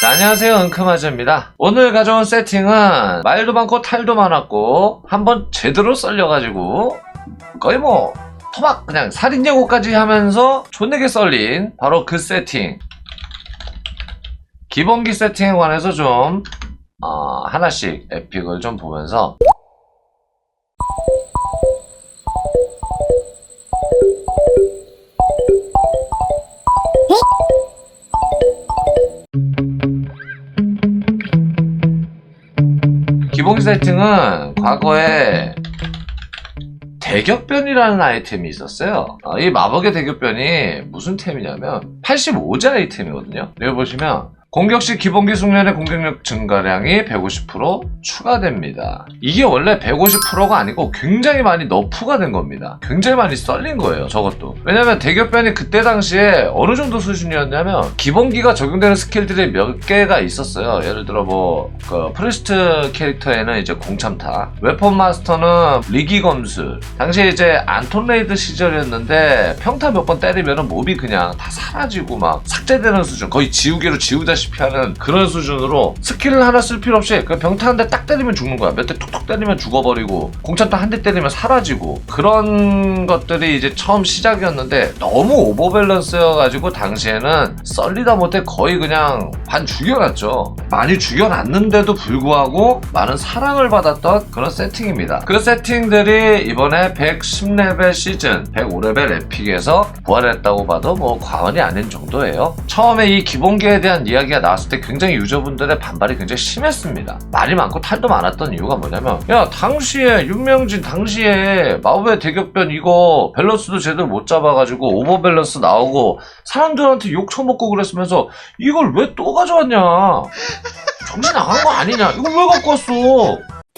자, 안녕하세요. 은크마저입니다. 오늘 가져온 세팅은 말도 많고 탈도 많았고 한번 제대로 썰려가지고 거의 뭐 토막 그냥 살인 예고까지 하면서 존내게 썰린 바로 그 세팅. 기본기 세팅에 관해서 좀 어, 하나씩 에픽을 좀 보면서 기본기 세팅은 과거에 대격변이라는 아이템이 있었어요. 어, 이 마법의 대격변이 무슨 템이냐면 85제 아이템이거든요. 여기 보시면 공격 시 기본기 숙련의 공격력 증가량이 150% 추가됩니다. 이게 원래 150%가 아니고 굉장히 많이 너프가 된 겁니다. 굉장히 많이 썰린 거예요, 저것도. 왜냐면 대격변이 그때 당시에 어느 정도 수준이었냐면 기본기가 적용되는 스킬들이 몇 개가 있었어요. 예를 들어 뭐, 그 프리스트 캐릭터에는 이제 공참타, 웨폰 마스터는 리기 검술. 당시에 이제 안톤 레이드 시절이었는데 평타 몇 번 때리면 은 몹이 그냥 다 사라지고 막 삭제되는 수준, 거의 지우개로 지우다 시피 하는 그런 수준으로 스킬을 하나 쓸 필요 없이 그 병타 한 대 딱 때리면 죽는 거야. 몇 대 툭툭 때리면 죽어버리고 공찬타 한대 때리면 사라지고 그런 것들이 이제 처음 시작이었는데 너무 오버밸런스여가지고 당시에는 썰리다 못해 거의 그냥 반 죽여놨죠. 많이 죽여놨는데도 불구하고 많은 사랑을 받았던 그런 세팅입니다. 그 세팅들이 이번에 110레벨 시즌 105레벨 에픽에서 부활했다고 봐도 뭐 과언이 아닌 정도예요. 처음에 이 기본기에 대한 이야기 가 나왔을 때 굉장히 유저분들의 반발이 굉장히 심했습니다. 말이 많고 탈도 많았던 이유가 뭐냐면 야 당시에 윤명진 당시에 마법의 대격변 이거 밸런스도 제대로 못 잡아가지고 오버 밸런스 나오고 사람들한테 욕 처먹고 그랬으면서 이걸 왜 또 가져왔냐? 정신 나간 거 아니냐? 이거 왜 갖고 왔어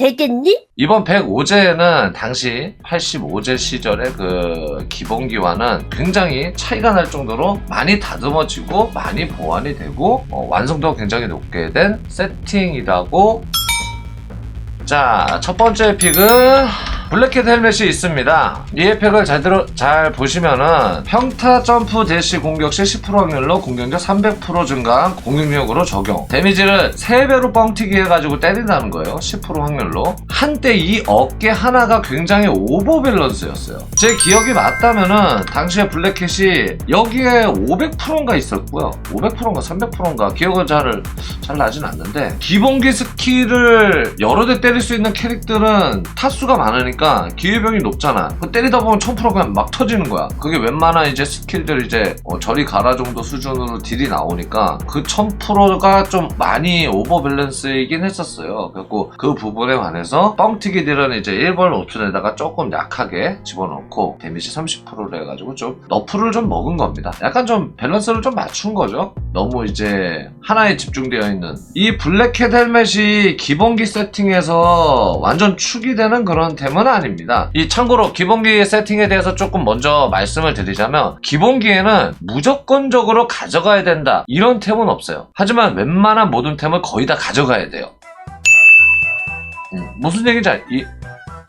되겠니? 이번 105제는 당시 85제 시절의 그 기본기와는 굉장히 차이가 날 정도로 많이 다듬어지고 많이 보완이 되고 어, 완성도가 굉장히 높게 된 세팅이라고 자, 첫 번째 픽은 블랙캣 헬멧이 있습니다. 이 혜택을 잘, 들어, 잘 보시면은 평타 점프 대시 공격 시 10% 확률로 공격력 300% 증가한 공격력으로 적용. 데미지를 3배로 뻥튀기 해가지고 때린다는 거예요. 10% 확률로. 한때 이 어깨 하나가 굉장히 오버 밸런스였어요. 제 기억이 맞다면은 당시에 블랙캣이 여기에 500%인가 있었고요. 500%인가 300%인가 기억은 잘, 잘 나진 않는데 기본기 스킬을 여러 대 때릴 수 있는 캐릭들은 타수가 많으니까 기회병이 높잖아. 그 때리다 보면 1000% 그냥 막 터지는 거야. 그게 웬만한 이제 스킬들 이제 어, 저리 가라 정도 수준으로 딜이 나오니까 그 1000%가 좀 많이 오버 밸런스이긴 했었어요. 그래갖고 그 부분에 관해서 뻥튀기 딜은 이제 1번 옵션에다가 조금 약하게 집어넣고 데미지 30%로 해가지고 좀 너프를 좀 먹은 겁니다. 약간 좀 밸런스를 좀 맞춘 거죠. 너무 이제 하나에 집중되어 있는 이 블랙캣 헬멧이 기본기 세팅에서 완전 축이 되는 그런 템은 아닙니다. 이 참고로 기본기 세팅에 대해서 조금 먼저 말씀을 드리자면 기본기에는 무조건적으로 가져가야 된다 이런 템은 없어요. 하지만 웬만한 모든 템을 거의 다 가져가야 돼요. 음, 무슨 얘기인지 알- 이,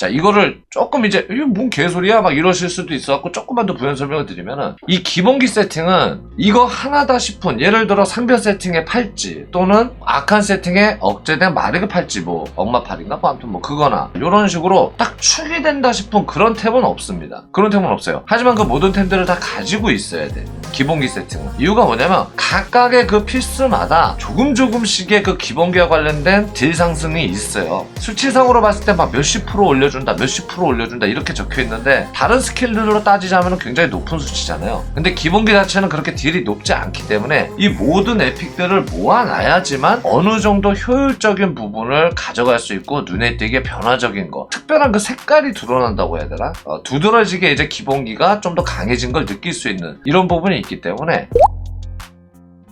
자, 이거를 조금 이제, 이게 뭔 개소리야? 막 이러실 수도 있어갖고 조금만 더 부연 설명을 드리면은, 이 기본기 세팅은 이거 하나다 싶은, 예를 들어 상변 세팅의 팔찌, 또는 악한 세팅의 억제된 마르그 팔찌, 뭐, 억마팔인가? 뭐, 아무튼 뭐, 그거나, 이런 식으로 딱 축이 된다 싶은 그런 탭은 없습니다. 그런 탭은 없어요. 하지만 그 모든 템들을 다 가지고 있어야 돼. 기본기 세팅은. 이유가 뭐냐면, 각각의 그 필수마다 조금 조금씩의 그 기본기와 관련된 딜 상승이 있어요. 수치상으로 봤을 때 막 몇십 프로 올려 준다, 몇십 프로 올려준다 이렇게 적혀 있는데 다른 스킬들로 따지자면 굉장히 높은 수치잖아요. 근데 기본기 자체는 그렇게 딜이 높지 않기 때문에 이 모든 에픽들을 모아놔야지만 어느 정도 효율적인 부분을 가져갈 수 있고 눈에 띄게 변화적인 거, 특별한 그 색깔이 드러난다고 해야 되나? 어, 두드러지게 이제 기본기가 좀 더 강해진 걸 느낄 수 있는 이런 부분이 있기 때문에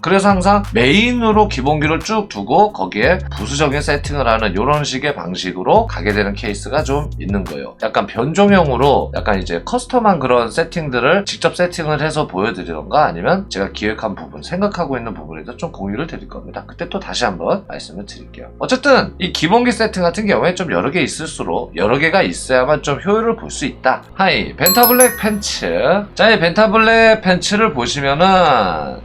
그래서 항상 메인으로 기본기를 쭉 두고 거기에 부수적인 세팅을 하는 이런 식의 방식으로 가게 되는 케이스가 좀 있는 거예요. 약간 변종형으로 약간 이제 커스텀한 그런 세팅들을 직접 세팅을 해서 보여드리던가 아니면 제가 기획한 부분, 생각하고 있는 부분에도 좀 공유를 드릴 겁니다. 그때 또 다시 한번 말씀을 드릴게요. 어쨌든 이 기본기 세팅 같은 경우에 좀 여러 개 있을수록 여러 개가 있어야만 좀 효율을 볼 수 있다. 하이, 벤타블랙 팬츠. 자, 이 벤타블랙 팬츠를 보시면은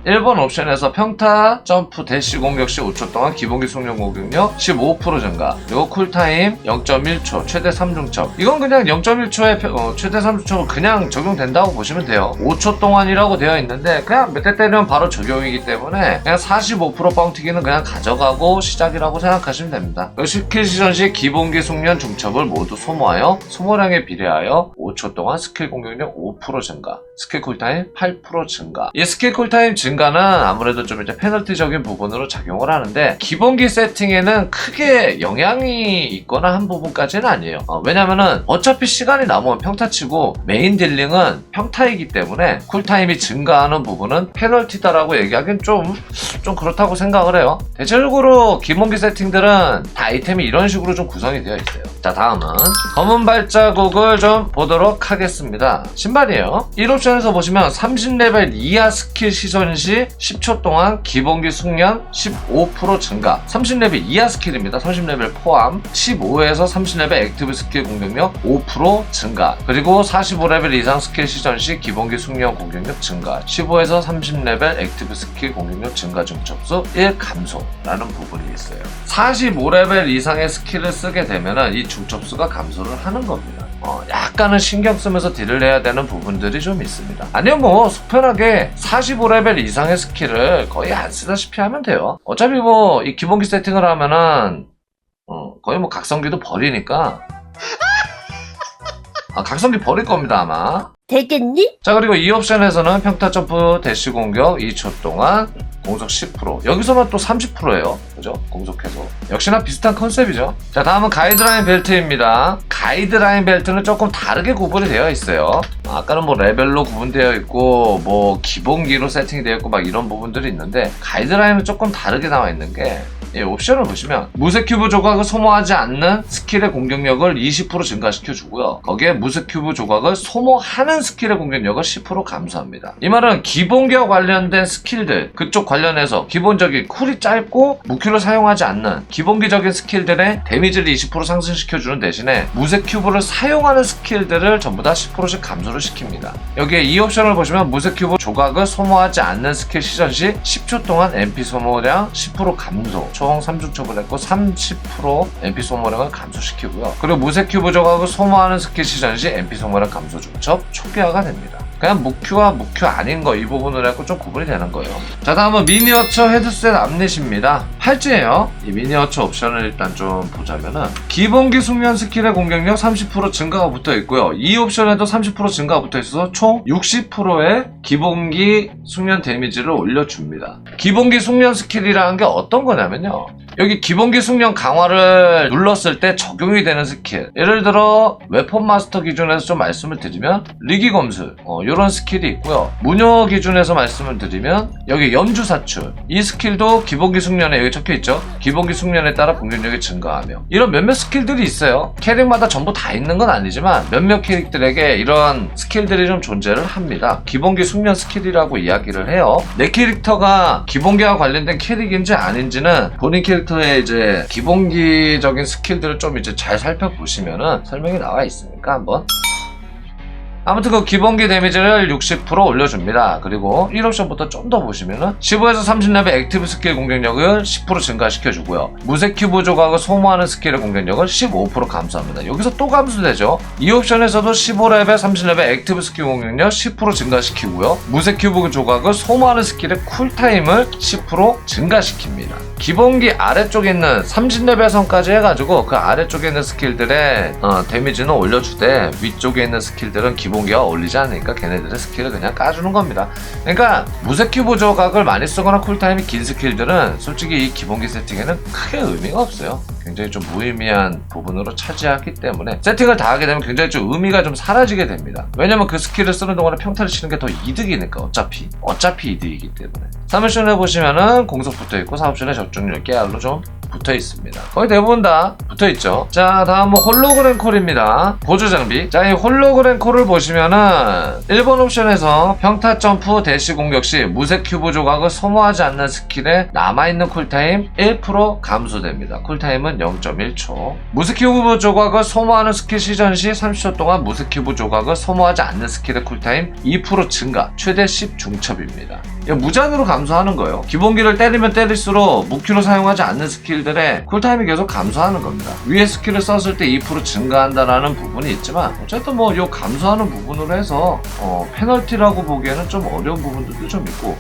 1번 옵션에서 그래서 평타, 점프, 대시 공격 시 5초 동안 기본기 숙련 공격력 15% 증가. 그리고 쿨타임 0.1초, 최대 3중첩. 이건 그냥 0.1초에 최대 3중첩은 그냥 적용된다고 보시면 돼요. 5초 동안이라고 되어 있는데 그냥 몇 대 때리면 바로 적용이기 때문에 그냥 45% 뻥튀기는 그냥 가져가고 시작이라고 생각하시면 됩니다. 스킬 시전 시 기본기 숙련 중첩을 모두 소모하여 소모량에 비례하여 5초 동안 스킬 공격력 5% 증가, 스킬 쿨타임 8% 증가. 이 스킬 쿨타임 증가는 아무래도 좀 이제 페널티적인 부분으로 작용을 하는데 기본기 세팅에는 크게 영향이 있거나 한 부분까지는 아니에요. 어, 왜냐면은 어차피 시간이 남으면 평타치고 메인 딜링은 평타이기 때문에 쿨타임이 증가하는 부분은 페널티다라고 얘기하기는 좀, 좀 그렇다고 생각을 해요. 대체적으로 기본기 세팅들은 다 아이템이 이런 식으로 좀 구성이 되어 있어요. 자, 다음은 검은 발자국을 좀 보도록 하겠습니다. 신발이에요. 1옵션에서 보시면 30레벨 이하 스킬 시선 시 10초 동안 기본기 숙련 15% 증가. 30레벨 이하 스킬입니다. 30레벨 포함. 15에서 30레벨 액티브 스킬 공격력 5% 증가. 그리고 45레벨 이상 스킬 시전 시 기본기 숙련 공격력 증가. 15에서 30레벨 액티브 스킬 공격력 증가 중첩수 1 감소라는 부분이 있어요. 45레벨 이상의 스킬을 쓰게 되면 이 중첩수가 감소를 하는 겁니다. 어, 약간은 신경 쓰면서 딜을 해야 되는 부분들이 좀 있습니다. 아니면 뭐 속편하게 45레벨 이상의 스킬을 거의 안 쓰다시피 하면 돼요. 어차피 뭐 이 기본기 세팅을 하면은 어, 거의 뭐 각성기도 버리니까 아, 각성기 버릴 겁니다 아마. 되겠니? 자 그리고 이 옵션에서는 평타 점프 대시 공격 2초 동안 공속 10% 여기서만 또 30%예요 그죠? 공속해서. 역시나 비슷한 컨셉이죠. 자 다음은 가이드라인 벨트입니다. 가이드라인 벨트는 조금 다르게 구분이 되어 있어요. 아까는 뭐 레벨로 구분되어 있고 뭐 기본기로 세팅이 되어 있고 막 이런 부분들이 있는데 가이드라인은 조금 다르게 나와 있는 게이 옵션을 보시면 무쇠 큐브 조각을 소모하지 않는 스킬의 공격력을 20% 증가시켜 주고요. 거기에 무쇠 큐브 조각을 소모하는 스킬의 공격력을 10% 감소합니다. 이 말은 기본기와 관련된 스킬들 그쪽 관련해서 기본적인 쿨이 짧고 무큐 를 사용하지 않는 기본기적인 스킬들의 데미지를 20% 상승시켜 주는 대신에 무쇠 큐브를 사용하는 스킬들을 전부 다 10%씩 감소를 시킵니다. 여기에 이 옵션을 보시면 무쇠 큐브 조각을 소모하지 않는 스킬 시전 시 10초 동안 MP 소모량 10% 감소 총 3중첩을 했고 30% MP 소모량을 감소시키고요. 그리고 무쇠 큐브 조각을 소모하는 스킬 시전 시 MP 소모량 감소 중첩 초기화가 됩니다. 그냥 무큐와 무큐 아닌 거 이 부분을 해고 좀 구분이 되는 거예요. 자 다음은 미니어처 헤드셋 암넷입니다. 팔찌예요. 이 미니어처 옵션을 일단 좀 보자면은 기본기 숙련 스킬의 공격력 30% 증가가 붙어 있고요. 이 옵션에도 30% 증가가 붙어 있어서 총 60%의 기본기 숙련 데미지를 올려줍니다. 기본기 숙련 스킬이라는 게 어떤 거냐면요. 여기 기본기 숙련 강화를 눌렀을 때 적용이 되는 스킬. 예를 들어 웨폰 마스터 기준에서 좀 말씀을 드리면 리기 검술 어, 이런 스킬이 있고요. 무녀 기준에서 말씀을 드리면 여기 연주 사출 이 스킬도 기본기 숙련에 여기 적혀 있죠. 기본기 숙련에 따라 공격력이 증가하며 이런 몇몇 스킬들이 있어요. 캐릭마다 전부 다 있는 건 아니지만 몇몇 캐릭들에게 이런 스킬들이 좀 존재를 합니다. 기본기 숙련 스킬이라고 이야기를 해요. 내 캐릭터가 기본기와 관련된 캐릭인지 아닌지는 본인 캐릭터의 이제 기본기적인 스킬들을 좀 이제 잘 살펴보시면은 설명이 나와 있으니까 한번 아무튼 그 기본기 데미지를 60% 올려줍니다. 그리고 1옵션부터 좀 더 보시면은 15에서 30레벨 액티브 스킬 공격력을 10% 증가시켜주고요. 무쇠 큐브 조각을 소모하는 스킬의 공격력을 15% 감소합니다. 여기서 또 감소되죠. 이 옵션에서도 15레벨, 30레벨 액티브 스킬 공격력 10% 증가시키고요. 무쇠 큐브 조각을 소모하는 스킬의 쿨타임을 10% 증가시킵니다. 기본기 아래쪽에 있는 30레벨 선까지 해가지고 그 아래쪽에 있는 스킬들의 어, 데미지는 올려주되 위쪽에 있는 스킬들은 기본 기와 어울리지 않으니까 걔네들의 스킬을 그냥 까주는 겁니다. 그러니까 무쇠 큐브 조각을 많이 쓰거나 쿨타임이 긴 스킬들은 솔직히 이 기본기 세팅에는 크게 의미가 없어요. 굉장히 좀 무의미한 부분으로 차지하기 때문에 세팅을 다 하게 되면 굉장히 좀 의미가 좀 사라지게 됩니다. 왜냐면 그 스킬을 쓰는 동안에 평타를 치는 게 더 이득이니까 어차피 어차피 이득이기 때문에 3옵션에 보시면은 공속 붙어 있고 4옵션에 적중률 깨알로 좀 붙어 있습니다. 거의 대부분 다 붙어 있죠. 자, 다음은 홀로그램 콜입니다. 보조 장비. 자, 이 홀로그램 콜을 보시면은 1번 옵션에서 평타 점프 대시 공격 시 무색 큐브 조각을 소모하지 않는 스킬에 남아있는 쿨타임 1% 감소됩니다. 쿨타임은 0.1초. 무색 큐브 조각을 소모하는 스킬 시전 시 30초 동안 무색 큐브 조각을 소모하지 않는 스킬의 쿨타임 2% 증가. 최대 10 중첩입니다. 무제한으로 감소하는 거예요. 기본기를 때리면 때릴수록 무큐로 사용하지 않는 스킬 들의 쿨타임이 계속 감소하는 겁니다. 위에 스킬을 썼을 때 2% 증가한다라는 부분이 있지만 어쨌든 뭐이 감소하는 부분으로 해서 어, 페널티라고 보기에는 좀 어려운 부분들도 좀 있고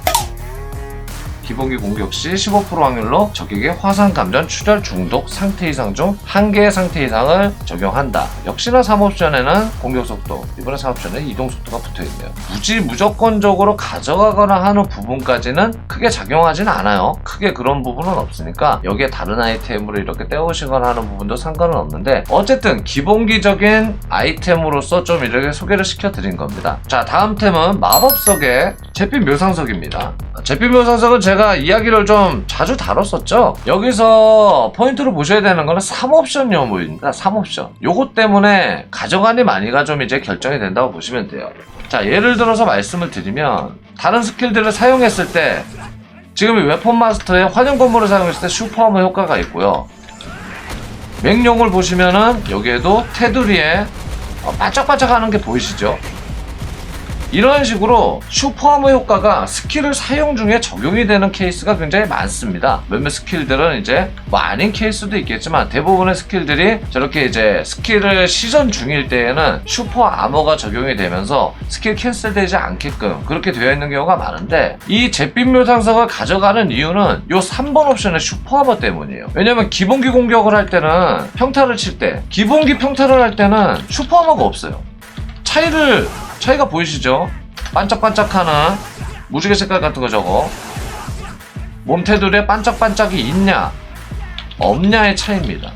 기본기 공격 시 15% 확률로 적에게 화상 감전, 출혈, 중독, 상태 이상 중 한 개의 상태 이상을 적용한다. 역시나 3옵션에는 공격 속도, 이번에 4옵션에 이동 속도가 붙어 있네요. 굳이 무조건적으로 가져가거나 하는 부분까지는 크게 작용하진 않아요. 크게 그런 부분은 없으니까 여기에 다른 아이템으로 이렇게 떼오시거나 하는 부분도 상관은 없는데 어쨌든 기본기적인 아이템으로서 좀 이렇게 소개를 시켜드린 겁니다. 자 다음 템은 마법석의 제빛 묘상석입니다. 제빛 묘상석은 제가 이야기를 좀 자주 다뤘었죠. 여기서 포인트로 보셔야 되는 거는 3옵션 여부입니다. 3옵션. 요것 때문에 가져가니 많이가 좀 이제 결정이 된다고 보시면 돼요. 자 예를 들어서 말씀을 드리면 다른 스킬들을 사용했을 때 지금 이 웨폰 마스터의 환영 건물을 사용했을 때 슈퍼하머 효과가 있고요. 맹룡을 보시면은 여기에도 테두리에 어, 반짝반짝 하는 게 보이시죠? 이런 식으로 슈퍼하머 효과가 스킬을 사용 중에 적용이 되는 케이스가 굉장히 많습니다. 몇몇 스킬들은 이제 뭐 아닌 케이스도 있겠지만 대부분의 스킬들이 저렇게 이제 스킬을 시전 중일 때에는 슈퍼 아머가 적용이 되면서 스킬 캔슬되지 않게끔 그렇게 되어 있는 경우가 많은데 이 잿빛 묘상석을 가져가는 이유는 요 3번 옵션의 슈퍼 아머 때문이에요. 왜냐면 기본기 공격을 할 때는 평타를 칠 때 기본기 평타를 할 때는 슈퍼 아머가 없어요. 차이를 차이가 보이시죠? 반짝반짝하는 무지개 색깔 같은 거 저거 몸 테두리에 반짝반짝이 있냐 없냐의 차이입니다.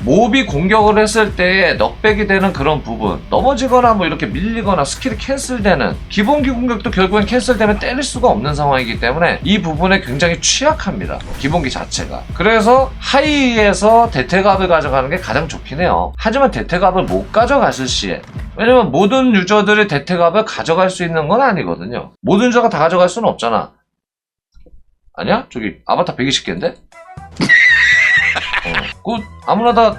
몹이 공격을 했을 때에 넉백이 되는 그런 부분 넘어지거나 뭐 이렇게 밀리거나 스킬이 캔슬되는 기본기 공격도 결국엔 캔슬되면 때릴 수가 없는 상황이기 때문에 이 부분에 굉장히 취약합니다. 기본기 자체가. 그래서 하이에서 대퇴갑을 가져가는 게 가장 좋긴 해요. 하지만 대퇴갑을 못 가져갔을 시에 왜냐면 모든 유저들이 대퇴갑을 가져갈 수 있는 건 아니거든요. 모든 유저가 다 가져갈 수는 없잖아. 아니야? 저기 아바타 120개인데? 어, 그 아무나 다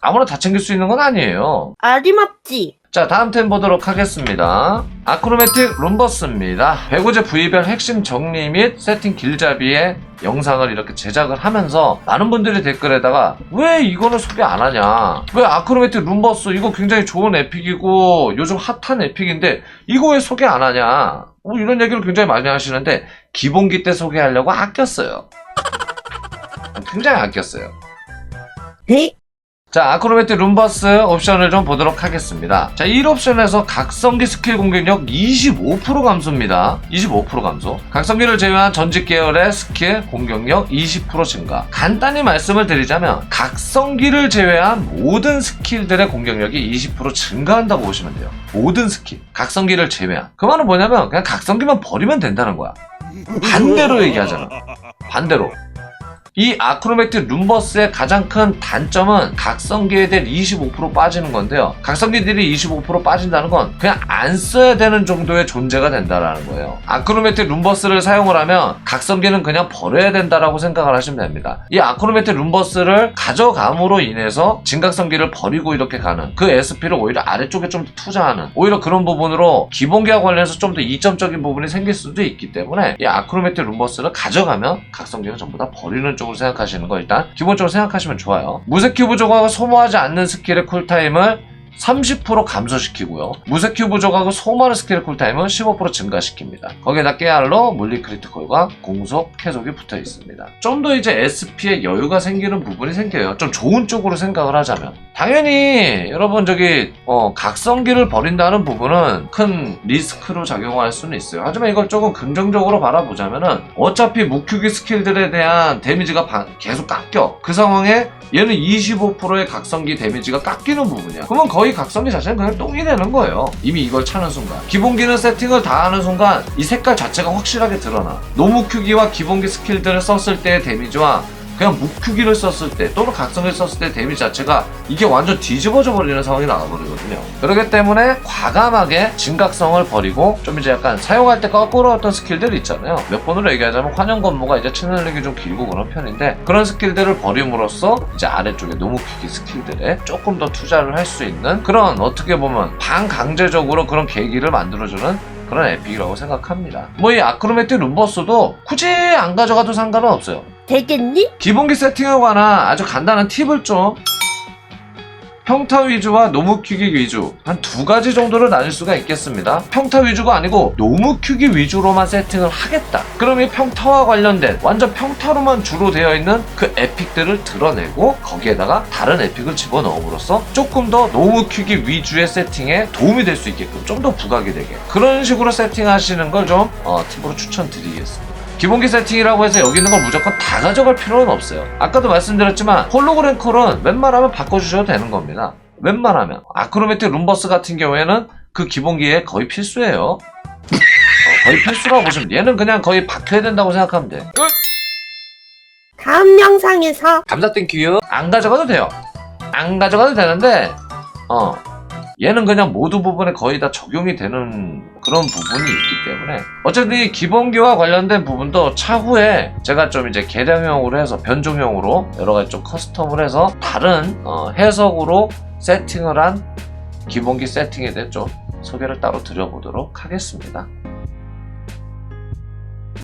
아무나 다 챙길 수 있는 건 아니에요. 아리맞지? 자 다음 템 보도록 하겠습니다. 아크로매틱 룸버스입니다. 배구제 부위별 핵심 정리 및 세팅 길잡이의 영상을 이렇게 제작을 하면서 많은 분들이 댓글에다가 왜 이거는 소개 안 하냐? 왜 아크로매틱 룸버스 이거 굉장히 좋은 에픽이고 요즘 핫한 에픽인데 이거 왜 소개 안 하냐? 뭐 이런 얘기를 굉장히 많이 하시는데 기본기 때 소개하려고 아꼈어요. 굉장히 아꼈어요. 네? 자, 아크로매틱 룸버스 옵션을 좀 보도록 하겠습니다. 자, 1옵션에서 각성기 스킬 공격력 25% 감소입니다. 25% 감소. 각성기를 제외한 전직 계열의 스킬 공격력 20% 증가. 간단히 말씀을 드리자면, 각성기를 제외한 모든 스킬들의 공격력이 20% 증가한다고 보시면 돼요. 모든 스킬. 각성기를 제외한. 그 말은 뭐냐면, 그냥 각성기만 버리면 된다는 거야. 반대로 얘기하잖아. 반대로. 이 아크로매틱 룸버스의 가장 큰 단점은 각성기에 대한 25% 빠지는 건데요. 각성기들이 25% 빠진다는 건 그냥 안 써야 되는 정도의 존재가 된다라는 거예요. 아크로매틱 룸버스를 사용을 하면 각성기는 그냥 버려야 된다라고 생각을 하시면 됩니다. 이 아크로매틱 룸버스를 가져감으로 인해서 진각성기를 버리고 이렇게 가는 그 SP를 오히려 아래쪽에 좀 더 투자하는 오히려 그런 부분으로 기본기와 관련해서 좀 더 이점적인 부분이 생길 수도 있기 때문에 이 아크로매틱 룸버스를 가져가면 각성기는 전부 다 버리는 쪽 쪽으로 생각하시는 거 일단 기본적으로 생각하시면 좋아요. 무색 큐브 조각을 소모하지 않는 스킬의 쿨타임을 30% 감소시키고요. 무색 큐브 조각을 소모하는 스킬의 쿨타임은 15% 증가시킵니다. 거기에다 깨알로 물리 크리티컬과 공속, 계속이 붙어 있습니다. 좀 더 이제 SP에 여유가 생기는 부분이 생겨요. 좀 좋은 쪽으로 생각을 하자면. 당연히 여러분 저기 어, 각성기를 버린다는 부분은 큰 리스크로 작용할 수는 있어요. 하지만 이걸 조금 긍정적으로 바라보자면은 어차피 무큐기 스킬들에 대한 데미지가 바- 계속 깎여. 그 상황에 얘는 25%의 각성기 데미지가 깎이는 부분이야. 그러면 거의 각성기 자체는 그냥 똥이 되는 거예요. 이미 이걸 차는 순간. 기본기는 세팅을 다 하는 순간 이 색깔 자체가 확실하게 드러나. 노무 큐기와 기본기 스킬들을 썼을 때의 데미지와 그냥 묵큐기를 썼을 때 또는 각성을 썼을 때 데미지 자체가 이게 완전 뒤집어져 버리는 상황이 나와버리거든요. 그렇기 때문에 과감하게 진각성을 버리고 좀 이제 약간 사용할 때 거꾸로 어떤 스킬들 있잖아요. 몇 번으로 얘기하자면 환영 건모가 이제 체널력이 좀 길고 그런 편인데 그런 스킬들을 버림으로써 이제 아래쪽에 노무큐기 스킬들에 조금 더 투자를 할 수 있는 그런 어떻게 보면 반강제적으로 그런 계기를 만들어주는 그런 에픽이라고 생각합니다. 뭐 이 아크로메티 룸버스도 굳이 안 가져가도 상관은 없어요. 되겠니? 기본기 세팅에 관한 아주 간단한 팁을 좀 평타 위주와 노무큐기 위주 한 두 가지 정도로 나눌 수가 있겠습니다. 평타 위주가 아니고 노무큐기 위주로만 세팅을 하겠다. 그럼 이 평타와 관련된 완전 평타로만 주로 되어 있는 그 에픽들을 드러내고 거기에다가 다른 에픽을 집어넣음으로써 조금 더 노무큐기 위주의 세팅에 도움이 될 수 있게끔 좀 더 부각이 되게 그런 식으로 세팅하시는 걸좀 팁으로 추천드리겠습니다. 기본기 세팅이라고 해서 여기 있는 걸 무조건 다 가져갈 필요는 없어요. 아까도 말씀드렸지만 홀로그램 콜은 웬만하면 바꿔주셔도 되는 겁니다. 웬만하면. 아크로메틱 룸버스 같은 경우에는 그 기본기에 거의 필수예요. 어, 거의 필수라고 보시면. 얘는 그냥 거의 박혀야 된다고 생각하면 돼. 다음 영상에서 감사 땡큐. 안 가져가도 돼요. 안 가져가도 되는데, 어. 얘는 그냥 모두 부분에 거의 다 적용이 되는 그런 부분이 있기 때문에 어쨌든 이 기본기와 관련된 부분도 차후에 제가 좀 이제 개량형으로 해서 변종형으로 여러 가지 좀 커스텀을 해서 다른 어, 해석으로 세팅을 한 기본기 세팅에 대해 좀 소개를 따로 드려보도록 하겠습니다.